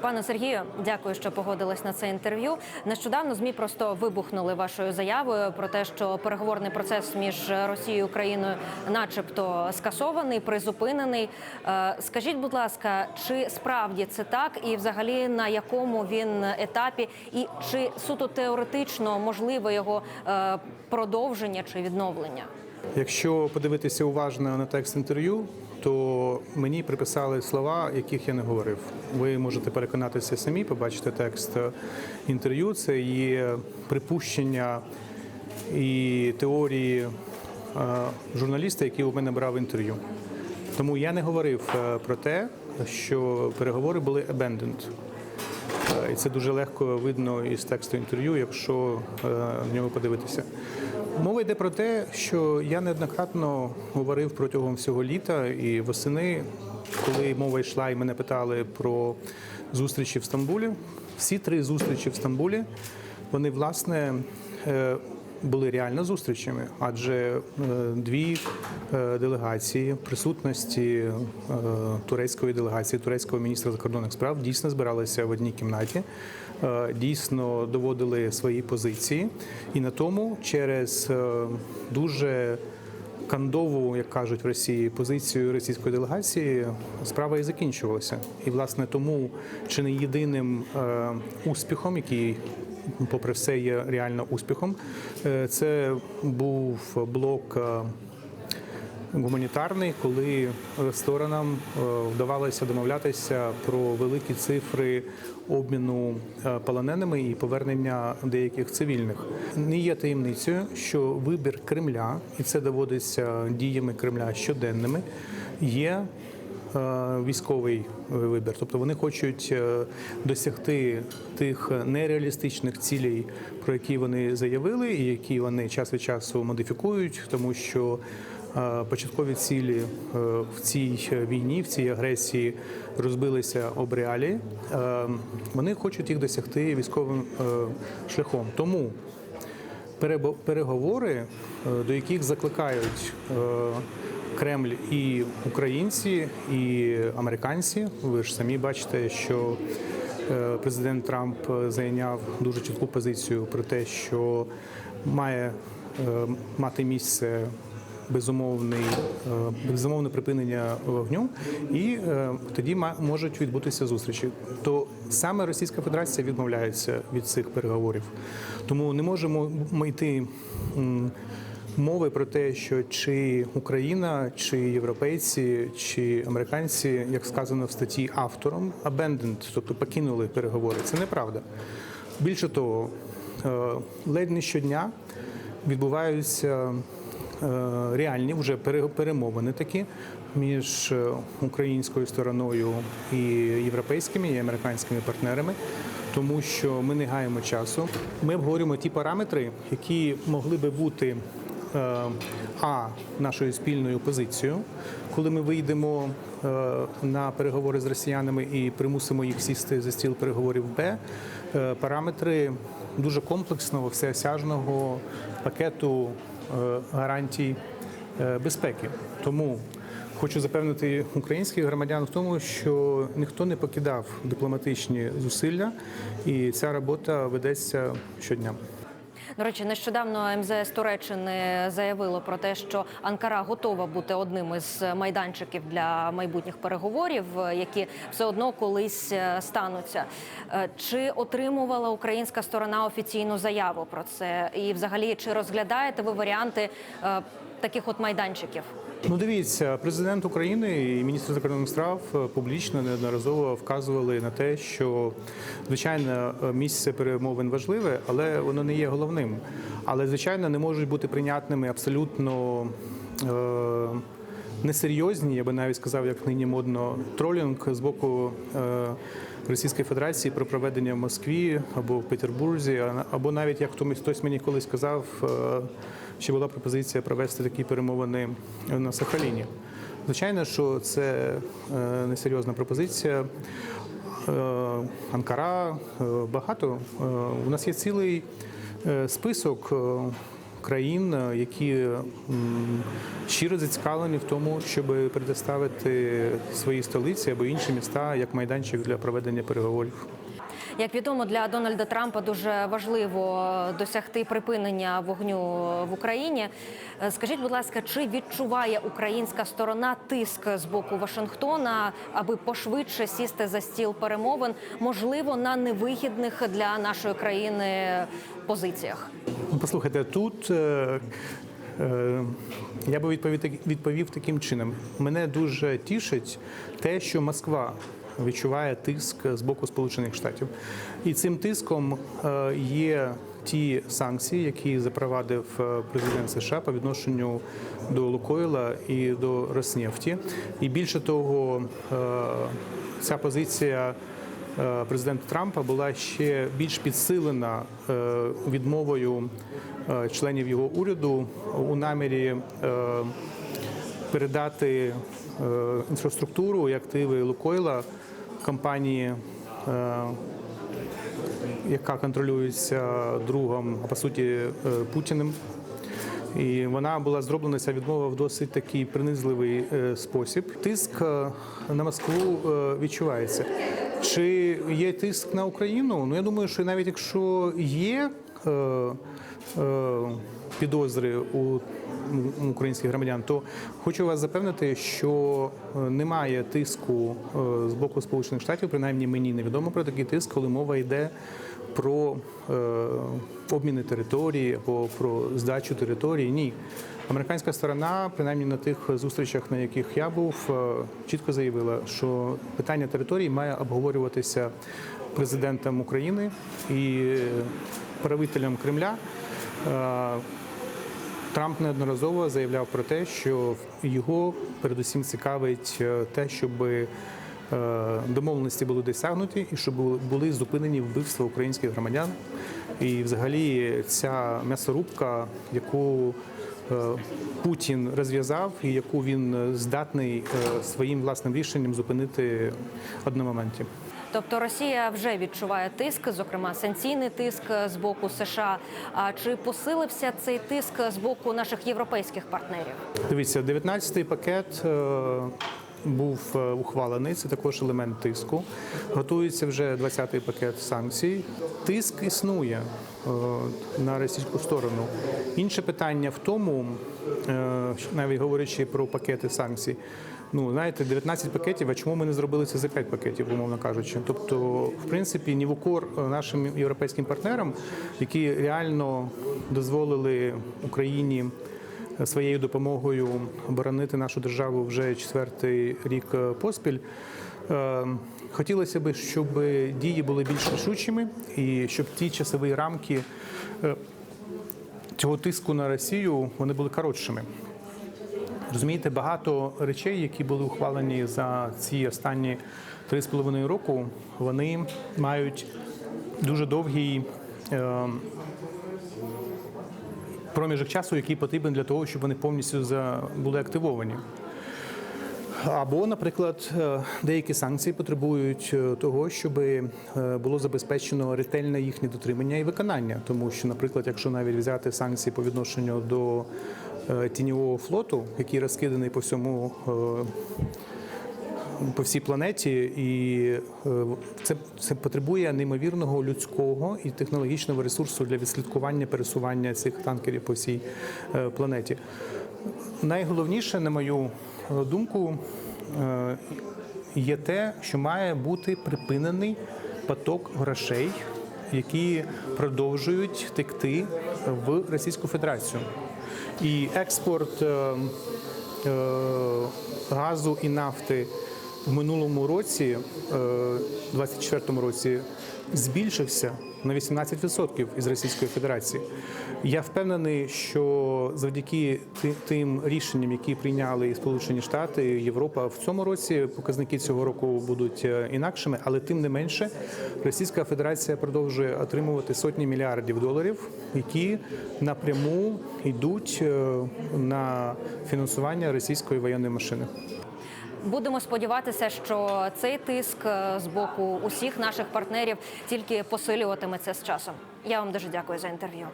Пане Сергію, дякую, що погодились на це інтерв'ю. Нещодавно змі просто вибухнули вашою заявою про те, що переговорний процес між Росією і Україною, начебто, скасований, призупинений. Е, Скажіть, будь ласка, чи справді це так, і взагалі на якому він етапі, і чи суто теоретично можливо його е, продовження чи відновлення? Якщо подивитися уважно на текст інтерв'ю, то мені приписали слова, яких я не говорив. Ви можете переконатися самі, побачити текст інтерв'ю. Це є припущення і теорії е, журналіста, який у мене брав інтерв'ю. Тому я не говорив е, про те, що переговори були abandoned. Е, І це дуже легко видно із тексту інтерв'ю, якщо в нього подивитися. Мова йде про те, що я неоднократно говорив протягом всього літа і восени, коли мова йшла і мене питали про зустрічі в Стамбулі. Всі три зустрічі в Стамбулі, вони власне. Були реально зустрічами, адже е, дві е, делегації присутності е, турецької делегації, турецького міністра закордонних справ дійсно збиралися в одній кімнаті, дійсно доводили свої позиції, і на тому через дуже кандову, як кажуть в Росії, позицію російської делегації справа і закінчувалася. І власне тому чи не єдиним успіхом, який попри все є реально успіхом, е, це був блок. е, Гуманітарний, коли сторонам е, вдавалося домовлятися про великі цифри обміну полоненими і повернення деяких цивільних, не є таємницею, що вибір Кремля, і це доводиться діями Кремля щоденними, є військовий вибір. Тобто вони хочуть е, досягти тих нереалістичних цілей, про які вони заявили, і які вони час від часу модифікують, тому що е, початкові цілі е, в цій війні, в цій агресії розбилися об реалії. Е, Вони хочуть їх досягти військовим е, шляхом. Тому переговори, е, до яких закликають е, Кремль і українці, і американці. Ви ж самі бачите, що е, президент Трамп е, зайняв дуже чітку позицію про те, що має е, мати місце безумовний безумовне припинення вогню, і тоді можуть відбутися зустрічі. То саме Російська Федерація відмовляється від цих переговорів, тому не можемо м- йти. Мови про те, що чи Україна, чи європейці, чи американці, як сказано в статті автором, abandoned, тобто покинули переговори. Це неправда. Більше того, е, ледь не щодня відбуваються е, реальні вже перемовини такі між е, українською стороною і європейськими і американськими партнерами. Тому що ми не гаємо часу. Ми обговорюємо ті параметри, які могли би бути а нашою спільною позицією, коли ми вийдемо е, на переговори з росіянами і примусимо їх сісти за стіл переговорів. Б е, параметри дуже комплексного, всеосяжного пакету е, гарантій е, безпеки. Тому хочу запевнити українських громадян в тому, що ніхто не покидав дипломатичні зусилля, і ця робота ведеться щодня. До речі, нещодавно МЗС Туреччини заявило про те, що Анкара готова бути одним із майданчиків для майбутніх переговорів, які все одно колись е, стануться. Е, Чи отримувала українська сторона офіційну заяву про це? І, взагалі, чи розглядаєте ви варіанти е, таких от майданчиків? Ну, дивіться, президент України і міністр закордонних справ е, публічно неодноразово вказували на те, що звичайно місце перемовин важливе, але воно не є головним. Але звичайно не можуть бути прийнятними абсолютно. Е- Несерйозні, я би навіть сказав, як нині модно, тролінг з боку е, Російської Федерації про проведення в Москві або в Петербурзі, або навіть як хтось мені колись сказав, е, що була пропозиція провести такі перемовини на Сахаліні. Звичайно, що це е, несерйозна пропозиція. Анкара, багато. У нас є цілий список країн, е, які щиро зацікавлені в тому, щоб предоставити свої столиці або інші міста як майданчик для проведення переговорів. Як відомо, для Дональда Трампа дуже важливо досягти припинення вогню в Україні. Е, Скажіть, будь ласка, чи відчуває українська сторона тиск з боку Вашингтона, аби пошвидше сісти за стіл перемовин, можливо, на невигідних для нашої країни позиціях? Ну, Послухайте, тут е, е, я би відповів, таким чином. Мене дуже тішить те, що Москва відчуває тиск з боку Сполучених Штатів. І цим тиском е, є ті санкції, які запровадив президент США по відношенню до Лукойла і до Роснефті. І більше того, ця позиція президента Трампа була ще більш підсилена е, відмовою е, членів його уряду у намірі е, передати е, інфраструктуру і активи Лукойла компанії. е, Яка контролюється другом, а по суті е, Путіним, і вона була зроблена ця відмова в досить такий принизливий е, спосіб. Тиск е, на Москву е, відчувається. Чи є тиск на Україну? Ну я думаю, що навіть якщо є е, е, підозри у українських громадян, то хочу вас запевнити, що е, немає тиску е, з боку Сполучених Штатів, принаймні мені невідомо про такий тиск, коли мова йде про е, обміни території або про здачу території. Ні. Американська сторона, принаймні на тих зустрічах, на яких я був, е, чітко заявила, що питання території має обговорюватися президентом України і правителем Кремля. Трамп неодноразово заявляв про те, що його передусім цікавить е, те, щоб е, домовленості були досягнуті і щоб були зупинені вбивства українських громадян. І взагалі ця м'ясорубка, яку е, Путін розв'язав і яку він здатний своїм власним рішенням зупинити одномоменті. Тобто Росія вже відчуває тиск, зокрема санкційний тиск з боку США. А чи посилився цей тиск з боку наших європейських партнерів? Дивіться, 19-й пакет е, був е, ухвалений. Це також елемент тиску. Готується вже 20-й пакет санкцій. Тиск існує е, на російську сторону. Інше питання в тому, навіть говорячи про пакети санкцій. Ну, знаєте, 19 пакетів, а чому ми не зробили це за 5 пакетів, умовно кажучи? Тобто, в принципі, ні в укор е, нашим європейським партнерам, які реально дозволили Україні своєю допомогою боронити нашу державу вже четвертий рік е, поспіль. Е, Хотілося б, щоб дії були більш рішучими і щоб ті часові рамки е, цього тиску на Росію вони були коротшими. Розумієте, багато речей, які були ухвалені за ці останні три з половиною року, вони мають дуже довгий е, проміжок часу, який потрібен для того, щоб вони повністю були активовані. Або, наприклад, е, деякі санкції потребують е, того, щоб було забезпечено ретельне їхнє дотримання і виконання. Тому що, наприклад, якщо навіть взяти санкції по відношенню до тіньового флоту, який розкиданий по всьому е, по всій планеті, і е, це, це потребує неймовірного людського і технологічного ресурсу для відслідкування пересування цих танкерів по всій е, планеті. Найголовніше, на мою е, думку, е, є те, що має бути припинений поток грошей, які продовжують текти в Російську Федерацію. І експорт е, е, газу і нафти в минулому році, е, 24-му році, збільшився на 18% із Російської Федерації. Я впевнений, що завдяки ти- тим рішенням, які прийняли Сполучені Штати, Європа в цьому році, показники цього року будуть е, інакшими, але тим не менше, Російська Федерація продовжує отримувати сотні мільярдів доларів, які напряму йдуть е, на фінансування російської воєнної машини. Будемо сподіватися, що цей тиск е, з боку усіх наших партнерів тільки посилюватиметься з часом. Я вам дуже дякую за інтерв'ю.